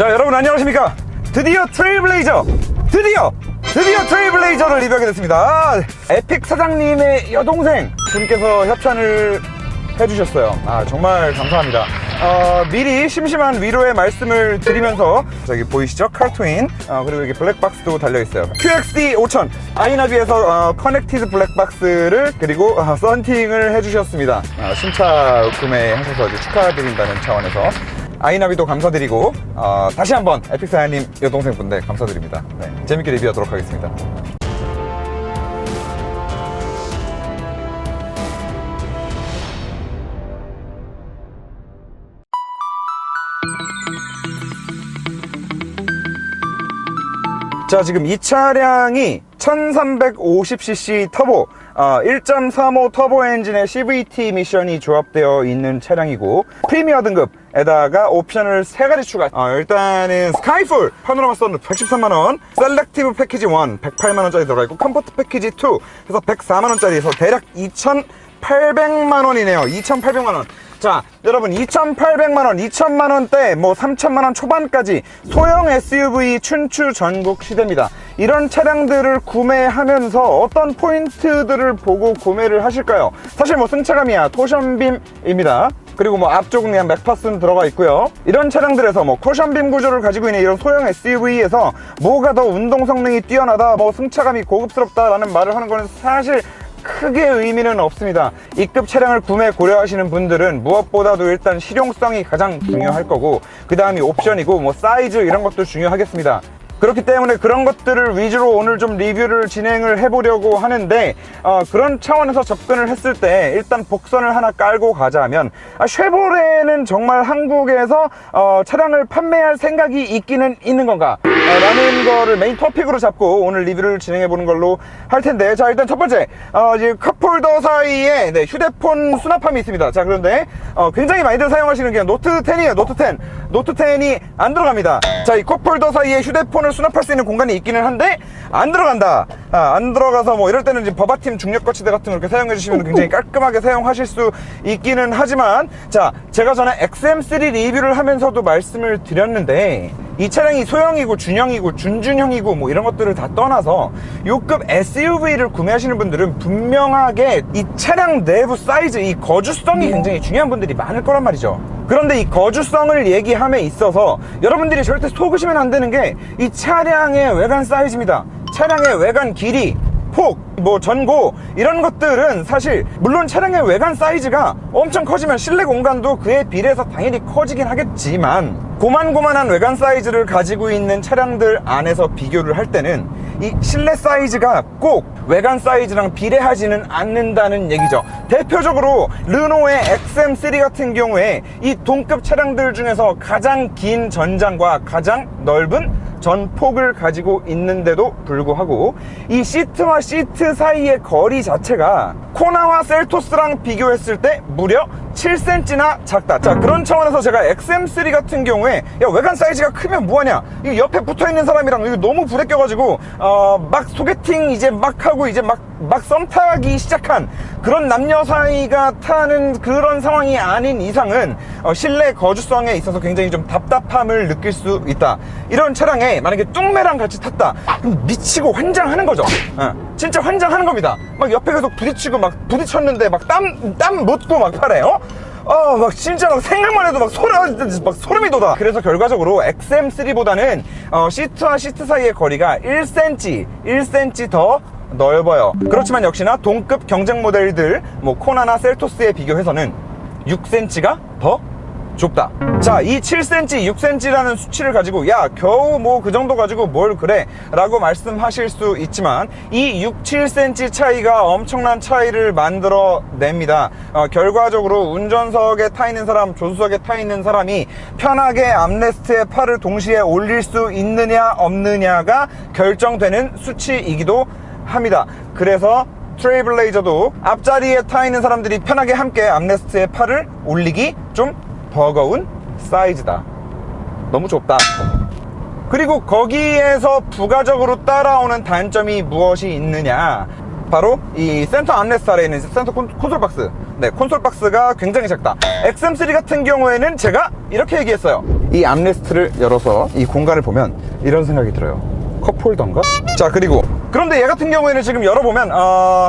자 여러분 안녕하십니까? 드디어 트레이블레이저! 드디어! 드디어 트레이블레이저를 리뷰하게 됐습니다. 아, 에픽 사장님의 여동생! 분께서 협찬을 해주셨어요. 아 정말 감사합니다. 어, 미리 심심한 위로의 말씀을 드리면서 저기 보이시죠? 칼트윈 어, 그리고 여기 블랙박스도 달려있어요. QXD 5000 아이나비에서 어, 커넥티드 블랙박스를 그리고 어, 썬팅을 해주셨습니다. 어, 신차 구매하셔서 축하드린다는 차원에서 아이나비도 감사드리고 어, 다시 한번 에픽사야님 여동생분들 감사드립니다. 네, 재밌게 리뷰하도록 하겠습니다. 자 지금 이 차량이 1350cc 터보 어, 1.35 터보 엔진의 CVT 미션이 조합되어 있는 차량이고 프리미어 등급 에다가 옵션을 3가지 추가. 어, 일단은 스카이풀 파노라마 썬 113만원. 셀렉티브 패키지 1 108만원짜리 들어가 있고 컴포트 패키지 2 그래서 104만원짜리에서 대략 2,800만원이네요. 2,800만원. 자, 여러분 2,800만 원, 2천만 원대, 뭐 3천만 원 초반까지 소형 SUV 춘추 전국 시대입니다. 이런 차량들을 구매하면서 어떤 포인트들을 보고 구매를 하실까요? 사실 뭐 승차감이야. 토션빔입니다. 그리고 뭐 앞쪽은 그냥 맥파슨 들어가 있고요. 이런 차량들에서 뭐 쿠션 빔 구조를 가지고 있는 이런 소형 SUV에서 뭐가 더 운동 성능이 뛰어나다, 뭐 승차감이 고급스럽다라는 말을 하는 거는 사실 크게 의미는 없습니다. 이 급 차량을 구매 고려하시는 분들은 무엇보다도 일단 실용성이 가장 중요할 거고 그 다음이 옵션이고 뭐 사이즈 이런 것도 중요하겠습니다. 그렇기 때문에 그런 것들을 위주로 오늘 좀 리뷰를 진행을 해보려고 하는데 어, 그런 차원에서 접근을 했을 때 일단 복선을 하나 깔고 가자면 아, 쉐보레는 정말 한국에서 어, 차량을 판매할 생각이 있기는 있는 건가? 어, 라는 거를 메인 토픽으로 잡고 오늘 리뷰를 진행해 보는 걸로 할 텐데 자 일단 첫 번째 어, 이제 컵홀더 사이에 네, 휴대폰 수납함이 있습니다. 자 그런데 어, 굉장히 많이들 사용하시는 게 노트 10이에요 노트 10 노트 10이 안 들어갑니다. 자 이 컵홀더 사이에 휴대폰을 수납할 수 있는 공간이 있기는 한데 안 들어간다. 아, 안 들어가서 뭐 이럴 때는 이제 버바팀 중력 거치대 같은 거 이렇게 사용해 주시면 굉장히 깔끔하게 사용하실 수 있기는 하지만 자 제가 전에 XM3 리뷰를 하면서도 말씀을 드렸는데 이 차량이 소형이고 준형이고 준준형이고 뭐 이런 것들을 다 떠나서 요급 SUV를 구매하시는 분들은 분명하게 이 차량 내부 사이즈 이 거주성이 굉장히 중요한 분들이 많을 거란 말이죠. 그런데 이 거주성을 얘기함에 있어서 여러분들이 절대 속으시면 안 되는 게 이 차량의 외관 사이즈입니다. 차량의 외관 길이 폭, 뭐 전고 이런 것들은 사실 물론 차량의 외관 사이즈가 엄청 커지면 실내 공간도 그에 비례해서 당연히 커지긴 하겠지만 고만고만한 외관 사이즈를 가지고 있는 차량들 안에서 비교를 할 때는 이 실내 사이즈가 꼭 외관 사이즈랑 비례하지는 않는다는 얘기죠. 대표적으로 르노의 XM3 같은 경우에 이 동급 차량들 중에서 가장 긴 전장과 가장 넓은 전폭을 가지고 있는데도 불구하고 이 시트와 시트 사이의 거리 자체가 코나와 셀토스랑 비교했을 때 무려 7cm나 작다. 자 그런 차원에서 제가 XM3 같은 경우에 야 외관 사이즈가 크면 뭐하냐? 이 옆에 붙어있는 사람이랑 이거 너무 부대 껴가지고 어 막 소개팅 이제 막 하고 이제 막 막 썸 타기 시작한 그런 남녀 사이가 타는 그런 상황이 아닌 이상은 어, 실내 거주성에 있어서 굉장히 좀 답답함을 느낄 수 있다. 이런 차량에 만약에 뚱매랑 같이 탔다. 그럼 미치고 환장하는 거죠. 어, 진짜 환장하는 겁니다. 막 옆에 계속 부딪히고 막 부딪혔는데 막 땀 땀 묻고 막 팔에 어? 어, 막 진짜 막 생각만 해도 막 소름, 막 소름이 돋아. 그래서 결과적으로 XM3보다는 어, 시트와 시트 사이의 거리가 1cm, 1cm 더 넓어요. 그렇지만 역시나 동급 경쟁 모델들, 뭐 코나나 셀토스에 비교해서는 6cm가 더 좁다. 자, 이 7cm, 6cm라는 수치를 가지고 야, 겨우 뭐 그 정도 가지고 뭘 그래? 라고 말씀하실 수 있지만 이 6, 7cm 차이가 엄청난 차이를 만들어 냅니다. 어, 결과적으로 운전석에 타 있는 사람, 조수석에 타 있는 사람이 편하게 암레스트에 팔을 동시에 올릴 수 있느냐 없느냐가 결정되는 수치이기도 합니다. 그래서 트레이블레이저도 앞자리에 타 있는 사람들이 편하게 함께 암레스트에 팔을 올리기 좀 버거운 사이즈다. 너무 좁다. 그리고 거기에서 부가적으로 따라오는 단점이 무엇이 있느냐? 바로 이 센터 아래에 있는 센터 콘, 콘솔 박스. 네, 콘솔 박스가 굉장히 작다. XM3 같은 경우에는 제가 이렇게 얘기했어요. 이 암레스트를 열어서 이 공간을 보면 이런 생각이 들어요. 컵홀더인가? 자, 그리고 그런데 얘 같은 경우에는 지금 열어보면 어,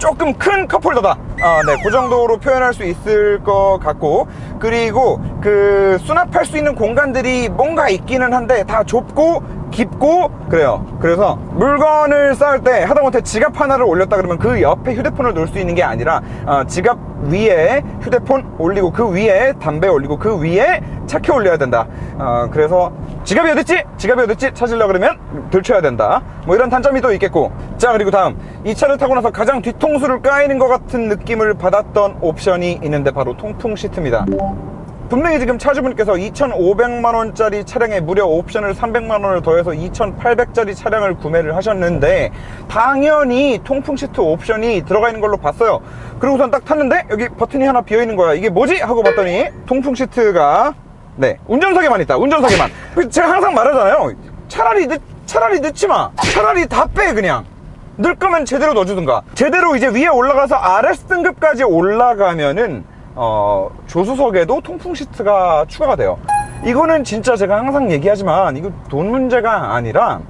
조금 큰 컵홀더다. 아, 네, 그 정도로 표현할 수 있을 것 같고 그리고 그 수납할 수 있는 공간들이 뭔가 있기는 한데 다 좁고 깊고 그래요. 그래서 물건을 쌓을 때 하다못해 지갑 하나를 올렸다 그러면 그 옆에 휴대폰을 놓을 수 있는 게 아니라 어, 지갑 위에 휴대폰 올리고 그 위에 담배 올리고 그 위에 차키 올려야 된다. 어, 그래서 지갑이 어딨지? 지갑이 어딨지? 찾으려 그러면 들춰야 된다. 뭐 이런 단점이 또 있겠고. 자, 그리고 다음. 이 차를 타고 나서 가장 뒤통수를 까이는 것 같은 느낌을 받았던 옵션이 있는데 바로 통풍 시트입니다. 분명히 지금 차주분께서 2,500만원짜리 차량에 무려 옵션을 300만원을 더해서 2,800짜리 차량을 구매를 하셨는데, 당연히 통풍 시트 옵션이 들어가 있는 걸로 봤어요. 그리고선 딱 탔는데, 여기 버튼이 하나 비어 있는 거야. 이게 뭐지? 하고 봤더니, 통풍 시트가, 네, 운전석에만 있다. 운전석에만. 제가 항상 말하잖아요. 차라리 늦, 차라리 넣지 마. 차라리 다 빼, 그냥. 넣을 거면 제대로 넣어주든가. 제대로 이제 위에 올라가서 RS 등급까지 올라가면은, 어, 조수석에도 통풍 시트가 추가가 돼요. 이거는 진짜 제가 항상 얘기하지만, 이거 돈 문제가 아니라,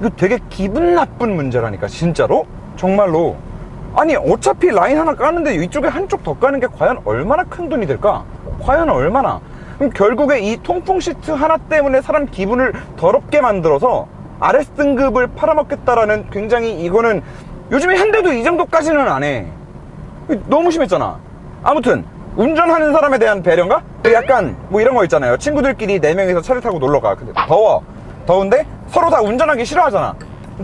이거 되게 기분 나쁜 문제라니까, 진짜로? 정말로. 아니, 어차피 라인 하나 까는데 이쪽에 한쪽 더 까는 게 과연 얼마나 큰 돈이 될까? 과연 얼마나? 그럼 결국에 이 통풍 시트 하나 때문에 사람 기분을 더럽게 만들어서 RS 등급을 팔아먹겠다라는 굉장히 이거는 요즘에 현대도 이 정도까지는 안 해. 너무 심했잖아. 아무튼 운전하는 사람에 대한 배려인가? 약간 뭐 이런 거 있잖아요. 친구들끼리 네 명이서 차를 타고 놀러 가. 근데 더워. 더운데 서로 다 운전하기 싫어하잖아.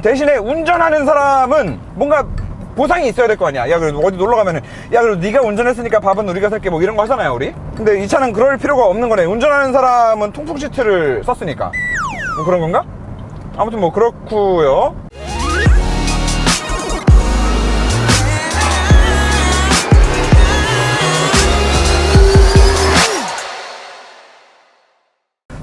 대신에 운전하는 사람은 뭔가 보상이 있어야 될 거 아니야. 야, 그래도 어디 놀러 가면은, 야, 그래도 네가 운전했으니까 밥은 우리가 살게 뭐 이런 거 하잖아요, 우리. 근데 이 차는 그럴 필요가 없는 거네. 운전하는 사람은 통풍 시트를 썼으니까. 뭐 그런 건가? 아무튼 뭐 그렇고요.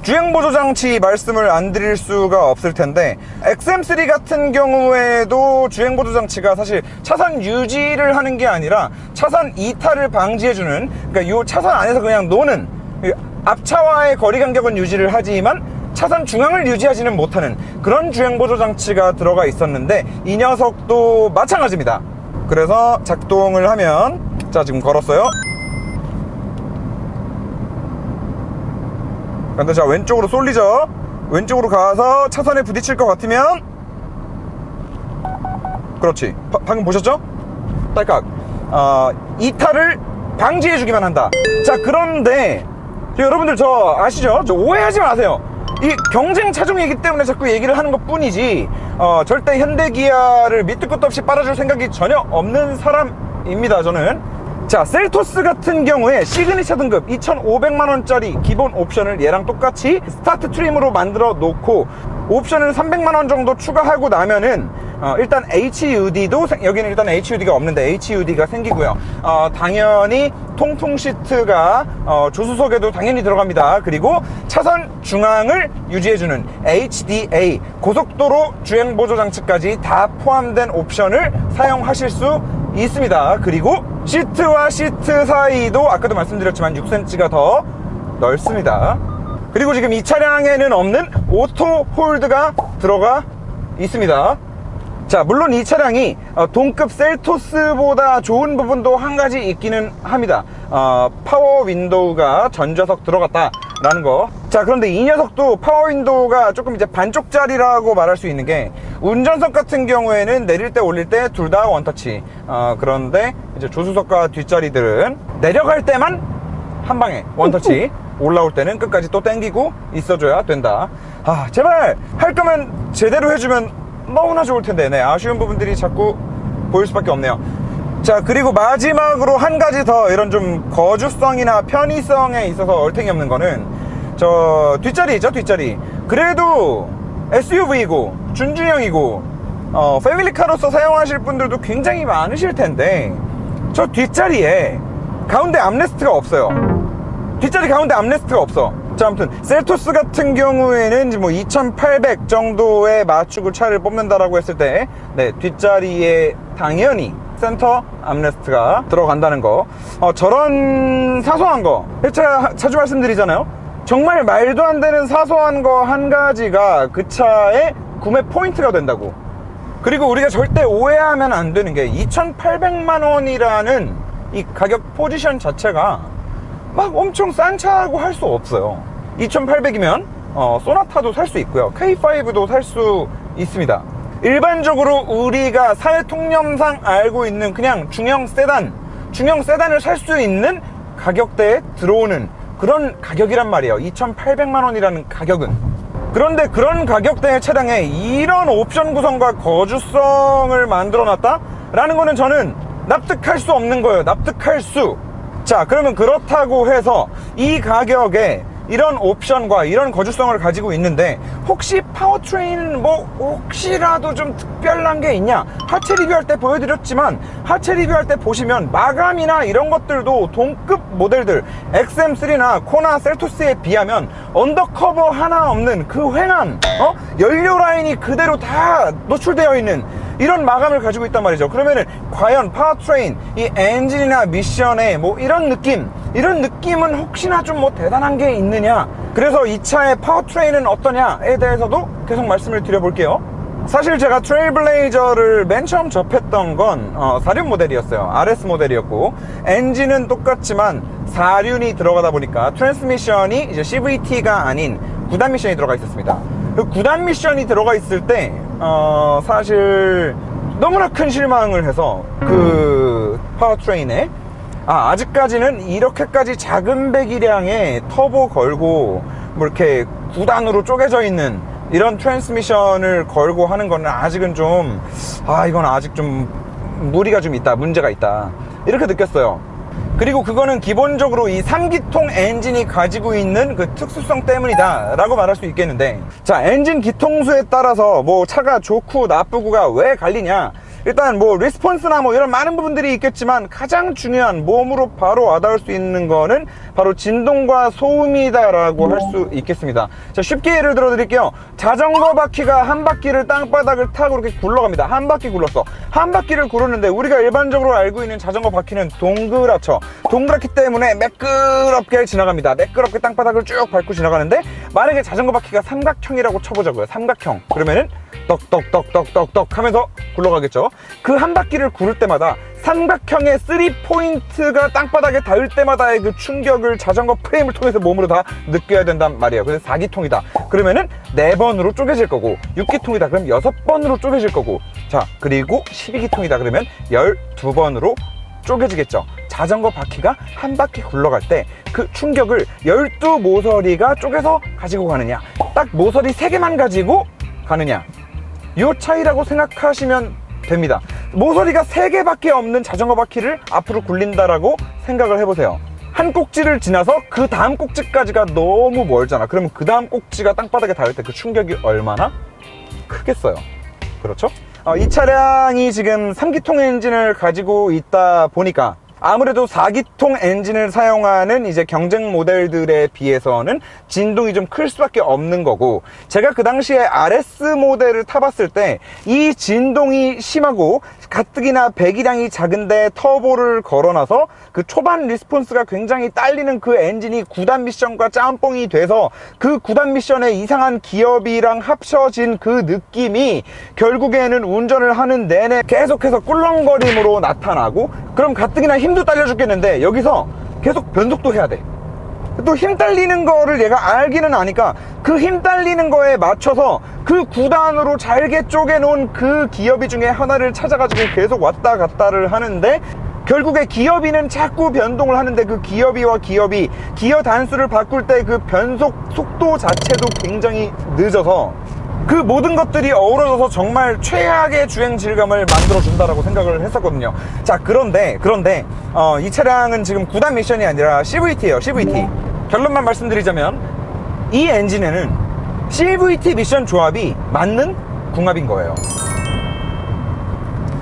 주행보조 장치 말씀을 안 드릴 수가 없을 텐데 XM3 같은 경우에도 주행보조 장치가 사실 차선 유지를 하는 게 아니라 차선 이탈을 방지해주는 그러니까 이 차선 안에서 그냥 노는 이 앞차와의 거리 간격은 유지를 하지만 차선 중앙을 유지하지는 못하는 그런 주행보조 장치가 들어가 있었는데 이 녀석도 마찬가지입니다. 그래서 작동을 하면 자 지금 걸었어요 근데 자 왼쪽으로 쏠리죠? 왼쪽으로 가서 차선에 부딪힐 것 같으면 그렇지. 바- 방금 보셨죠? 딸깍. 어, 이탈을 방지해 주기만 한다. 자 그런데 저 여러분들 저 아시죠? 저 오해하지 마세요. 이 경쟁 차종이기 때문에 자꾸 얘기를 하는 것 뿐이지 어, 절대 현대기아를 밑도 끝도 없이 빨아줄 생각이 전혀 없는 사람입니다 저는 자 셀토스 같은 경우에 시그니처 등급 2,500만원짜리 기본 옵션을 얘랑 똑같이 스타트 트림으로 만들어 놓고 옵션을 300만원 정도 추가하고 나면은 어, 일단 HUD도 여기는 일단 HUD가 없는데 HUD가 생기고요 어, 당연히 통풍 시트가 어, 조수석에도 당연히 들어갑니다 그리고 차선 중앙을 유지해주는 HDA 고속도로 주행 보조 장치까지 다 포함된 옵션을 사용하실 수 있습니다. 그리고 시트와 시트 사이도 아까도 말씀드렸지만 6cm가 더 넓습니다. 그리고 지금 이 차량에는 없는 오토 홀드가 들어가 있습니다. 자, 물론 이 차량이 어, 동급 셀토스보다 좋은 부분도 한 가지 있기는 합니다. 어, 파워 윈도우가 전좌석 들어갔다 라는 거. 자, 그런데 이 녀석도 파워 윈도우가 조금 이제 반쪽짜리라고 말할 수 있는 게 운전석 같은 경우에는 내릴 때 올릴 때 둘 다 원터치. 어, 그런데 이제 조수석과 뒷자리들은 내려갈 때만 한 방에 원터치. 올라올 때는 끝까지 또 땡기고 있어줘야 된다. 아, 제발 할 거면 제대로 해주면 너무나 좋을 텐데, 네, 아쉬운 부분들이 자꾸 보일 수밖에 없네요. 자, 그리고 마지막으로 한 가지 더 이런 좀 거주성이나 편의성에 있어서 얼탱이 없는 거는 저 뒷자리 있죠, 뒷자리. 그래도 SUV이고 준준형이고 어, 패밀리카로서 사용하실 분들도 굉장히 많으실 텐데 저 뒷자리에 가운데 암레스트가 없어요. 뒷자리 가운데 암레스트가 없어. 자, 아무튼 셀토스 같은 경우에는 뭐 2,800 정도의 마축을 차를 뽑는다라고 했을 때, 네 뒷자리에 당연히 센터 암레스트가 들어간다는 거. 어, 저런 사소한 거, 제가 자주 말씀드리잖아요. 정말 말도 안 되는 사소한 거 한 가지가 그 차의 구매 포인트가 된다고. 그리고 우리가 절대 오해하면 안 되는 게 2,800만 원이라는 이 가격 포지션 자체가 막 엄청 싼 차라고 할 수 없어요. 2,800이면 어, 소나타도 살 수 있고요. K5도 살 수 있습니다. 일반적으로 우리가 사회 통념상 알고 있는 그냥 중형 세단, 중형 세단을 살 수 있는 가격대에 들어오는 그런 가격이란 말이에요. 2,800만 원이라는 가격은. 그런데 그런 가격대의 차량에 이런 옵션 구성과 거주성을 만들어 놨다 라는 거는 저는 납득할 수 없는 거예요. 납득할 수. 자, 그러면 그렇다고 해서 이 가격에 이런 옵션과 이런 거주성을 가지고 있는데 혹시 파워트레인 뭐 혹시라도 좀 특별한 게 있냐 하체 리뷰할 때 보여드렸지만 하체 리뷰할 때 보시면 마감이나 이런 것들도 동급 모델들 XM3나 코나 셀토스에 비하면 언더커버 하나 없는 그 휑한 어? 연료 라인이 그대로 다 노출되어 있는 이런 마감을 가지고 있단 말이죠. 그러면은 과연 파워트레인 이 엔진이나 미션에 뭐 이런 느낌 이런 느낌은 혹시나 좀 뭐 대단한 게 있느냐? 그래서 이 차의 파워트레인은 어떠냐에 대해서도 계속 말씀을 드려볼게요. 사실 제가 트레일블레이저를 맨 처음 접했던 건 어, 4륜 모델이었어요. RS 모델이었고 엔진은 똑같지만 4륜이 들어가다 보니까 트랜스미션이 이제 CVT가 아닌 9단 미션이 들어가 있었습니다. 그 9단 미션이 들어가 있을 때 어, 사실 너무나 큰 실망을 해서 그 파워트레인에 아, 아직까지는 이렇게까지 작은 배기량에 터보 걸고 뭐 이렇게 9단으로 쪼개져 있는 이런 트랜스미션을 걸고 하는 거는 아직은 좀, 아, 이건 아직 좀 무리가 좀 있다, 문제가 있다. 이렇게 느꼈어요. 그리고 그거는 기본적으로 이 3기통 엔진이 가지고 있는 그 특수성 때문이다 라고 말할 수 있겠는데 자 엔진 기통수에 따라서 뭐 차가 좋고 나쁘고가 왜 갈리냐 일단 뭐 리스폰스나 뭐 이런 많은 부분들이 있겠지만 가장 중요한 몸으로 바로 와닿을 수 있는 거는 바로 진동과 소음이다라고 할 수 있겠습니다. 자 쉽게 예를 들어 드릴게요. 자전거 바퀴가 한 바퀴를 땅바닥을 타고 이렇게 굴러갑니다. 한 바퀴 굴렀어 한 바퀴를 구르는데 우리가 일반적으로 알고 있는 자전거 바퀴는 동그랗죠. 동그랗기 때문에 매끄럽게 지나갑니다. 매끄럽게 땅바닥을 쭉 밟고 지나가는데 만약에 자전거 바퀴가 삼각형이라고 쳐보자고요. 삼각형. 그러면은 떡떡떡떡떡떡 하면서 굴러가겠죠 그 한 바퀴를 구를 때마다 삼각형의 3포인트가 땅바닥에 닿을 때마다의 그 충격을 자전거 프레임을 통해서 몸으로 다 느껴야 된단 말이에요. 그래서 4기통이다. 그러면은 4번으로 쪼개질 거고 6기통이다. 그럼 6번으로 쪼개질 거고. 자 그리고 12기통이다. 그러면 12번으로 쪼개지겠죠. 자전거 바퀴가 한 바퀴 굴러갈 때 그 충격을 12모서리가 쪼개서 가지고 가느냐. 딱 모서리 3개만 가지고 가느냐. 요 차이라고 생각하시면 됩니다. 모서리가 3개밖에 없는 자전거 바퀴를 앞으로 굴린다라고 생각을 해보세요. 한 꼭지를 지나서 그 다음 꼭지까지가 너무 멀잖아. 그러면 그 다음 꼭지가 땅바닥에 닿을 때 그 충격이 얼마나 크겠어요? 그렇죠? 어, 이 차량이 지금 3기통 엔진을 가지고 있다 보니까 아무래도 4기통 엔진을 사용하는 이제 경쟁 모델들에 비해서는 진동이 좀 클 수밖에 없는 거고 제가 그 당시에 RS 모델을 타봤을 때 이 진동이 심하고 가뜩이나 배기량이 작은데 터보를 걸어놔서 그 초반 리스폰스가 굉장히 딸리는 그 엔진이 9단 미션과 짬뽕이 돼서 그 9단 미션의 이상한 기업이랑 합쳐진 그 느낌이 결국에는 운전을 하는 내내 계속해서 꿀렁거림으로 나타나고 그럼 가뜩이나 힘도 딸려 죽겠는데 여기서 계속 변속도 해야 돼. 또 힘 딸리는 거를 얘가 알기는 아니까 그 힘 딸리는 거에 맞춰서 그 구단으로 잘게 쪼개놓은 그 기업이 중에 하나를 찾아가지고 계속 왔다 갔다를 하는데 결국에 기어비는 자꾸 변동을 하는데 그 기어비와 기어비 기어 단수를 바꿀 때 그 변속 속도 자체도 굉장히 늦어서 그 모든 것들이 어우러져서 정말 최악의 주행 질감을 만들어 준다라고 생각을 했었거든요. 자 그런데 그런데 어, 이 차량은 지금 9단 미션이 아니라 CVT예요 CVT 결론만 말씀드리자면 이 엔진에는 CVT 미션 조합이 맞는 궁합인 거예요.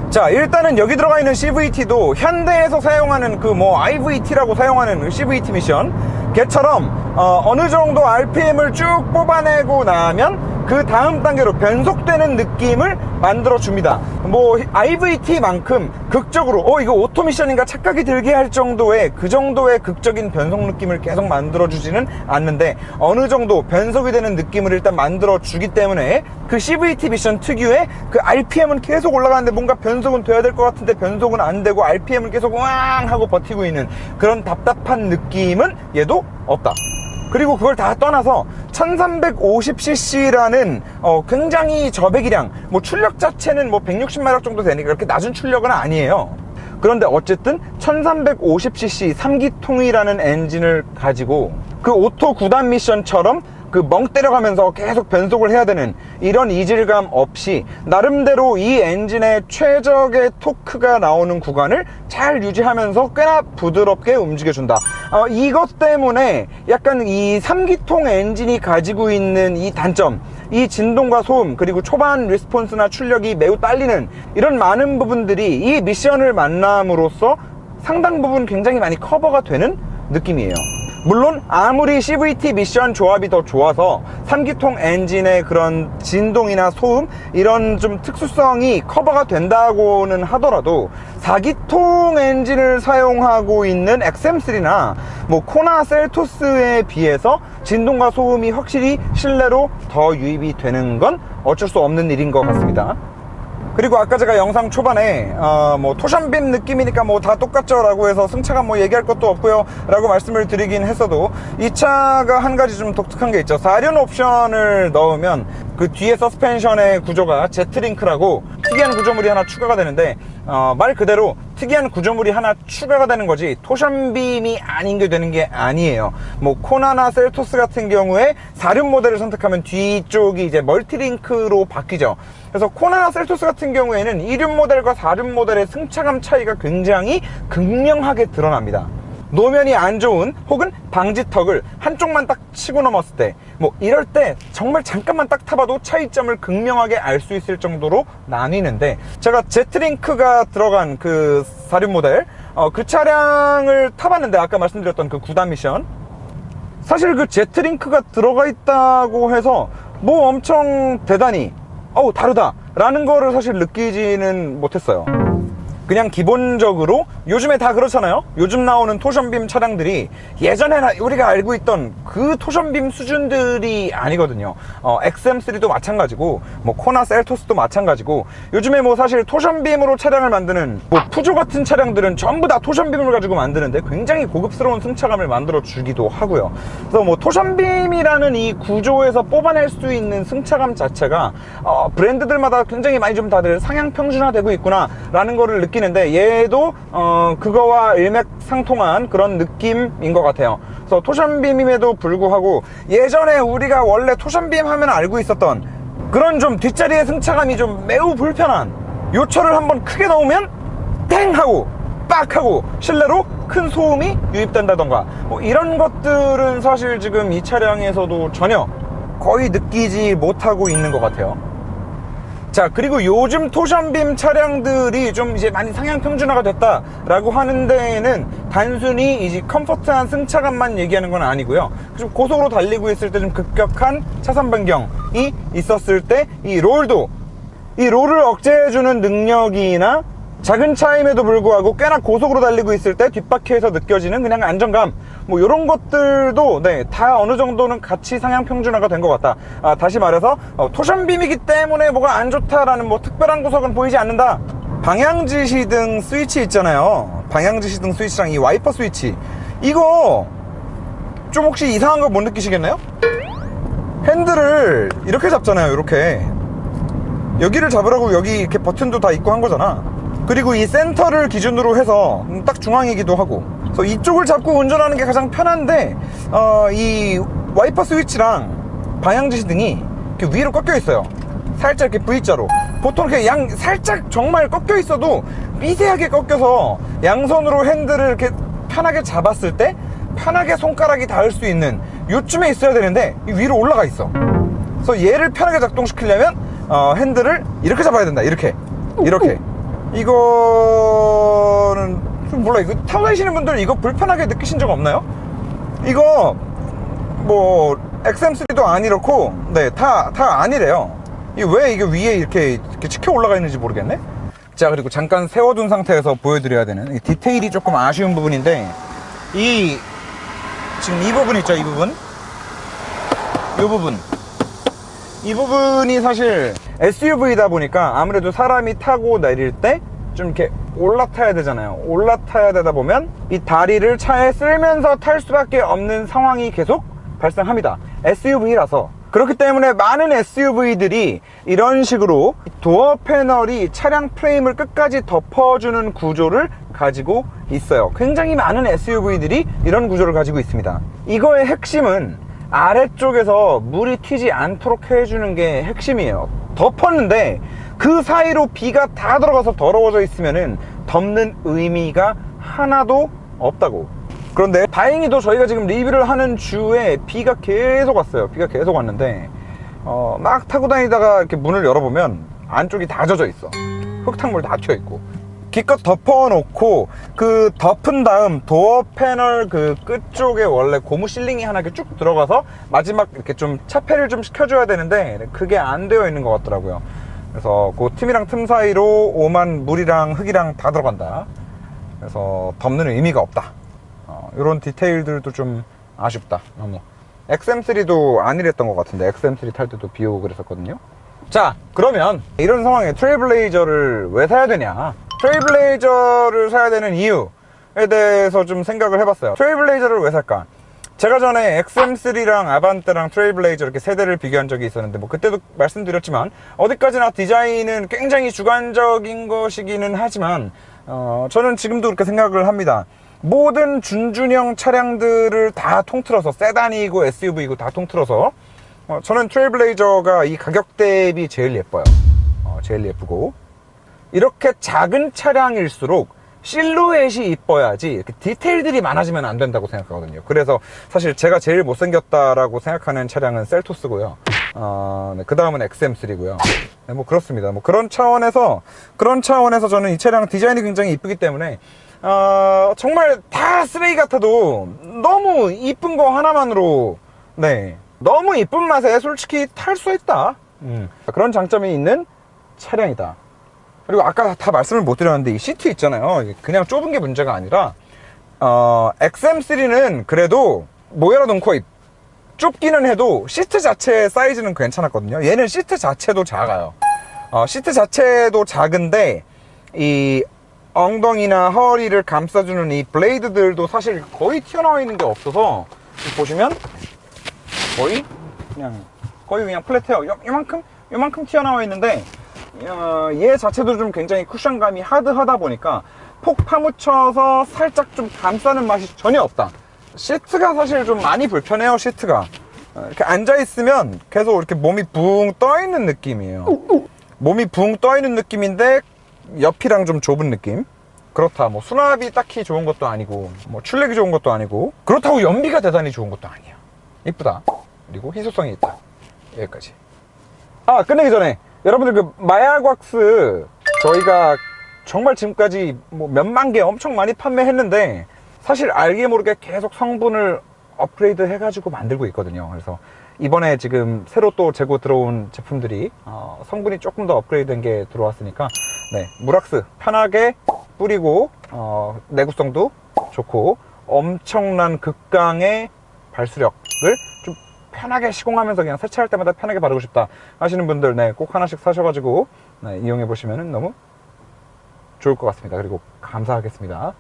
자 일단은 여기 들어가 있는 CVT도 현대에서 사용하는 그 뭐 IVT라고 사용하는 그 CVT 미션. 걔처럼 어, 느 정도 RPM을 쭉 뽑아내고 나면 그 다음 단계로 변속되는 느낌을 만들어 줍니다. 뭐 IVT만큼 극적으로 어 이거 오토미션인가 착각이 들게 할 정도의 그 정도의 극적인 변속 느낌을 계속 만들어 주지는 않는데 어느 정도 변속이 되는 느낌을 일단 만들어 주기 때문에 그 CVT 미션 특유의 그 RPM은 계속 올라가는데 뭔가 변속은 돼야 될 것 같은데 변속은 안 되고 RPM을 계속 왕 하고 버티고 있는 그런 답답한 느낌은 얘도 없다. 그리고 그걸 다 떠나서 1350cc라는 어, 굉장히 저배기량 뭐 출력 자체는 뭐 160마력 정도 되니까 그렇게 낮은 출력은 아니에요. 그런데 어쨌든 1350cc 3기통이라는 엔진을 가지고 그 오토 9단 미션처럼 그 멍 때려가면서 계속 변속을 해야 되는 이런 이질감 없이 나름대로 이 엔진의 최적의 토크가 나오는 구간을 잘 유지하면서 꽤나 부드럽게 움직여준다. 어, 이것 때문에 약간 이 3기통 엔진이 가지고 있는 이 단점, 이 진동과 소음, 그리고 초반 리스폰스나 출력이 매우 딸리는 이런 많은 부분들이 이 미션을 만남으로써 상당 부분 굉장히 많이 커버가 되는 느낌이에요. 물론 아무리 CVT 미션 조합이 더 좋아서 3기통 엔진의 그런 진동이나 소음 이런 좀 특수성이 커버가 된다고는 하더라도 4기통 엔진을 사용하고 있는 XM3나 뭐 코나 셀토스에 비해서 진동과 소음이 확실히 실내로 더 유입이 되는 건 어쩔 수 없는 일인 것 같습니다. 그리고 아까 제가 영상 초반에 어, 뭐 토션빔 느낌이니까 뭐 다 똑같죠 라고 해서 승차감 뭐 얘기할 것도 없고요 라고 말씀을 드리긴 했어도 이 차가 한 가지 좀 독특한 게 있죠. 4륜 옵션을 넣으면 그 뒤에 서스펜션의 구조가 제트링크라고 특이한 구조물이 하나 추가가 되는데 어, 말 그대로 특이한 구조물이 하나 추가가 되는 거지 토션빔이 아닌 게 되는 게 아니에요. 뭐 코나나 셀토스 같은 경우에 4륜 모델을 선택하면 뒤쪽이 이제 멀티링크로 바뀌죠. 그래서 코나나 셀토스 같은 경우에는 2륜 모델과 4륜 모델의 승차감 차이가 굉장히 극명하게 드러납니다 노면이 안 좋은 혹은 방지턱을 한쪽만 딱 치고 넘었을 때 뭐 이럴 때 정말 잠깐만 딱 타봐도 차이점을 극명하게 알 수 있을 정도로 나뉘는데 제가 제트링크가 들어간 그 4륜 모델 어, 그 차량을 타봤는데 아까 말씀드렸던 그 9단 미션 사실 그 제트링크가 들어가 있다고 해서 뭐 엄청 대단히 어우 다르다 라는 거를 사실 느끼지는 못했어요 그냥 기본적으로 요즘에 다 그렇잖아요. 요즘 나오는 토션빔 차량들이 예전에 우리가 알고 있던 그 토션빔 수준들이 아니거든요. 어, XM3도 마찬가지고 뭐 코나 셀토스도 마찬가지고 요즘에 뭐 사실 토션빔으로 차량을 만드는 뭐 푸조 같은 차량들은 전부 다 토션빔을 가지고 만드는데 굉장히 고급스러운 승차감을 만들어 주기도 하고요. 그래서 뭐 토션빔이라는 이 구조에서 뽑아낼 수 있는 승차감 자체가 어, 브랜드들마다 굉장히 많이 좀 다들 상향 평준화되고 있구나 라는 거를 느끼 느끼는데 얘도 어 그거와 일맥상통한 그런 느낌인 것 같아요. 그래서 토션빔임에도 불구하고 예전에 우리가 원래 토션빔 하면 알고 있었던 그런 좀 뒷자리의 승차감이 좀 매우 불편한 요철을 한번 크게 넣으면 땡 하고 빡 하고 실내로 큰 소음이 유입된다던가. 뭐 이런 것들은 사실 지금 이 차량에서도 전혀 거의 느끼지 못하고 있는 것 같아요 자 그리고 요즘 토션빔 차량들이 좀 이제 많이 상향 평준화가 됐다라고 하는 데에는 단순히 이제 컴포트한 승차감만 얘기하는 건 아니고요. 좀 고속으로 달리고 있을 때 좀 급격한 차선 변경이 있었을 때 이 롤도 이 롤을 억제해주는 능력이나 작은 차임에도 불구하고 꽤나 고속으로 달리고 있을 때 뒷바퀴에서 느껴지는 그냥 안정감. 뭐 이런 것들도 네 다 어느 정도는 같이 상향 평준화가 된 것 같다. 아, 다시 말해서 어, 토션빔이기 때문에 뭐가 안 좋다라는 뭐 특별한 구석은 보이지 않는다. 방향지시 등 스위치 있잖아요. 방향지시 등 스위치랑 이 와이퍼 스위치. 이거 좀 혹시 이상한 거 못 느끼시겠나요? 핸들을 이렇게 잡잖아요 이렇게. 여기를 잡으라고 여기 이렇게 버튼도 다 있고 한 거잖아 그리고 이 센터를 기준으로 해서 딱 중앙이기도 하고. 그래서 이쪽을 잡고 운전하는 게 가장 편한데 어, 이 와이퍼 스위치랑 방향 지시 등이 이렇게 위로 꺾여 있어요. 살짝 이렇게 V자로. 보통 이렇게 양 살짝 정말 꺾여 있어도 미세하게 꺾여서 양손으로 핸들을 이렇게 편하게 잡았을 때 편하게 손가락이 닿을 수 있는 요쯤에 있어야 되는데 위로 올라가 있어. 그래서 얘를 편하게 작동시키려면 어, 핸들을 이렇게 잡아야 된다. 이렇게. 이렇게 이거는 좀 몰라 이거 타고 다니시는 분들 이거 불편하게 느끼신 적 없나요? 이거 뭐 XM3도 안 이렇고 네다 다 아니래요. 이 왜 이게 위에 이렇게, 이렇게 치켜 올라가 있는지 모르겠네? 자 그리고 잠깐 세워둔 상태에서 보여드려야 되는 이 디테일이 조금 아쉬운 부분인데 이 지금 이 부분 있죠 이 부분? 이 부분. 이 부분이 사실 SUV다 보니까 아무래도 사람이 타고 내릴 때 좀 이렇게 올라타야 되잖아요. 올라타야 되다 보면 이 다리를 차에 쓸면서 탈 수밖에 없는 상황이 계속 발생합니다. SUV라서. 그렇기 때문에 많은 SUV들이 이런 식으로 도어 패널이 차량 프레임을 끝까지 덮어주는 구조를 가지고 있어요. 굉장히 많은 SUV들이 이런 구조를 가지고 있습니다. 이거의 핵심은 아래쪽에서 물이 튀지 않도록 해주는 게 핵심이에요. 덮었는데 그 사이로 비가 다 들어가서 더러워져 있으면은 덮는 의미가 하나도 없다고. 그런데 다행히도 저희가 지금 리뷰를 하는 주에 비가 계속 왔어요. 비가 계속 왔는데 어, 막 타고 다니다가 이렇게 문을 열어보면 안쪽이 다 젖어 있어. 흙탕물 다 튀어 있고. 기껏 덮어놓고 그 덮은 다음 도어 패널 그 끝쪽에 원래 고무 실링이 하나 이렇게 쭉 들어가서 마지막 이렇게 좀 차폐를 좀 시켜줘야 되는데 그게 안 되어 있는 것 같더라고요. 그래서 그 틈이랑 틈 사이로 오만 물이랑 흙이랑 다 들어간다. 그래서 덮는 의미가 없다. 어, 이런 디테일들도 좀 아쉽다. 너무. XM3도 안 이랬던 것 같은데 XM3 탈 때도 비 오고 그랬었거든요. 자 그러면 이런 상황에 트레이블레이저를 왜 사야 되냐 트레이블레이저를 사야 되는 이유에 대해서 좀 생각을 해봤어요. 트레이블레이저를 왜 살까? 제가 전에 XM3랑 아반떼랑 트레이블레이저 이렇게 세대를 비교한 적이 있었는데 뭐 그때도 말씀드렸지만 어디까지나 디자인은 굉장히 주관적인 것이기는 하지만 어, 저는 지금도 그렇게 생각을 합니다. 모든 준준형 차량들을 다 통틀어서 세단이고 SUV이고 다 통틀어서 어, 저는 트레이블레이저가 이 가격 대비 제일 예뻐요. 어, 제일 예쁘고 이렇게 작은 차량일수록 실루엣이 이뻐야지 디테일들이 많아지면 안 된다고 생각하거든요. 그래서 사실 제가 제일 못생겼다라고 생각하는 차량은 셀토스고요. 어, 네, 그 다음은 XM3고요. 네, 뭐 그렇습니다. 뭐 그런 차원에서 그런 차원에서 저는 이 차량 디자인이 굉장히 이쁘기 때문에 어, 정말 다 쓰레기 같아도 너무 이쁜 거 하나만으로 네 너무 이쁜 맛에 솔직히 탈 수 있다. 음, 그런 장점이 있는 차량이다. 그리고 아까 다 말씀을 못 드렸는데 이 시트 있잖아요. 그냥 좁은 게 문제가 아니라 어, XM3는 그래도 모여라 놓고 좁기는 해도 시트 자체 사이즈는 괜찮았거든요. 얘는 시트 자체도 작아요. 어, 시트 자체도 작은데 이 엉덩이나 허리를 감싸주는 이 블레이드들도 사실 거의 튀어나와 있는 게 없어서 보시면 거의 그냥 거의 그냥 플랫해요. 요, 요만큼 요만큼 튀어나와 있는데 어, 얘 자체도 좀 굉장히 쿠션감이 하드하다 보니까 폭 파묻혀서 살짝 좀 감싸는 맛이 전혀 없다. 시트가 사실 좀 많이 불편해요. 시트가 어, 이렇게 앉아 있으면 계속 이렇게 몸이 붕 떠 있는 느낌이에요. 몸이 붕 떠 있는 느낌인데 옆이랑 좀 좁은 느낌. 그렇다. 뭐 수납이 딱히 좋은 것도 아니고 뭐 출력이 좋은 것도 아니고 그렇다고 연비가 대단히 좋은 것도 아니야. 이쁘다. 그리고 희소성이 있다. 여기까지. 아 끝내기 전에 여러분들 그 마야곽스 저희가 정말 지금까지 뭐 몇만 개 엄청 많이 판매했는데 사실 알게 모르게 계속 성분을 업그레이드 해가지고 만들고 있거든요. 그래서 이번에 지금 새로 또 재고 들어온 제품들이 어, 성분이 조금 더 업그레이드된 게 들어왔으니까 네 무락스 편하게 뿌리고 어, 내구성도 좋고 엄청난 극강의 발수력을 좀 편하게 시공하면서 그냥 세차할 때마다 편하게 바르고 싶다 하시는 분들 네, 꼭 하나씩 사셔가지고 네, 이용해 보시면 너무 좋을 것 같습니다. 그리고 감사하겠습니다.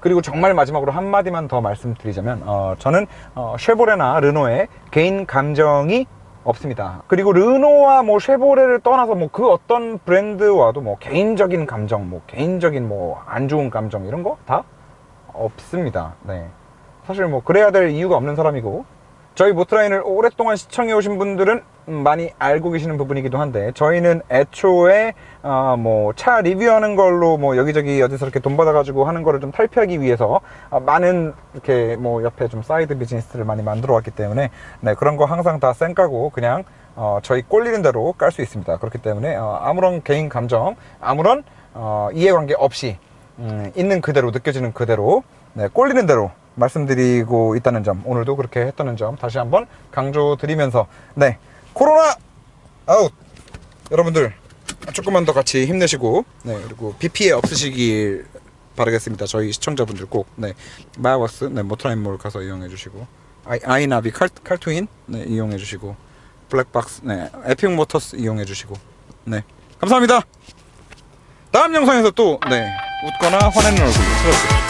그리고 정말 마지막으로 한마디만 더 말씀드리자면 어, 저는 어, 쉐보레나 르노의 개인 감정이 없습니다. 그리고 르노와 뭐 쉐보레를 떠나서 뭐 그 어떤 브랜드와도 뭐 개인적인 감정, 뭐 개인적인 뭐 안 좋은 감정 이런 거 다 없습니다. 네. 사실 뭐 그래야 될 이유가 없는 사람이고 저희 모트라인을 오랫동안 시청해 오신 분들은 음, 많이 알고 계시는 부분이기도 한데 저희는 애초에 어, 뭐차 리뷰하는 걸로 뭐 여기저기 어디서 이렇게 돈 받아가지고 하는 거를 좀 탈피하기 위해서 어, 많은 이렇게 뭐 옆에 좀 사이드 비즈니스를 많이 만들어 왔기 때문에 네 그런 거 항상 다 쌩까고 그냥 어, 저희 꼴리는 대로 깔 수 있습니다. 그렇기 때문에 어, 아무런 개인 감정, 아무런 어, 이해관계 없이 음, 있는 그대로 느껴지는 그대로 네, 꼴리는 대로 말씀드리고 있다는 점 오늘도 그렇게 했다는 점 다시 한번 강조드리면서 네 코로나 아웃! 여러분들 조금만 더 같이 힘내시고 네 그리고 비 피해 없으시길 바라겠습니다. 저희 시청자분들 꼭네 마이워스 네 모터라인몰 가서 이용해 주시고 아이, 아이나비 칼, 칼투인 네 이용해 주시고 블랙박스 네 에픽 모터스 이용해 주시고 네 감사합니다! 다음 영상에서 또네 웃거나 화내는 얼굴로 찾아뵙겠습니다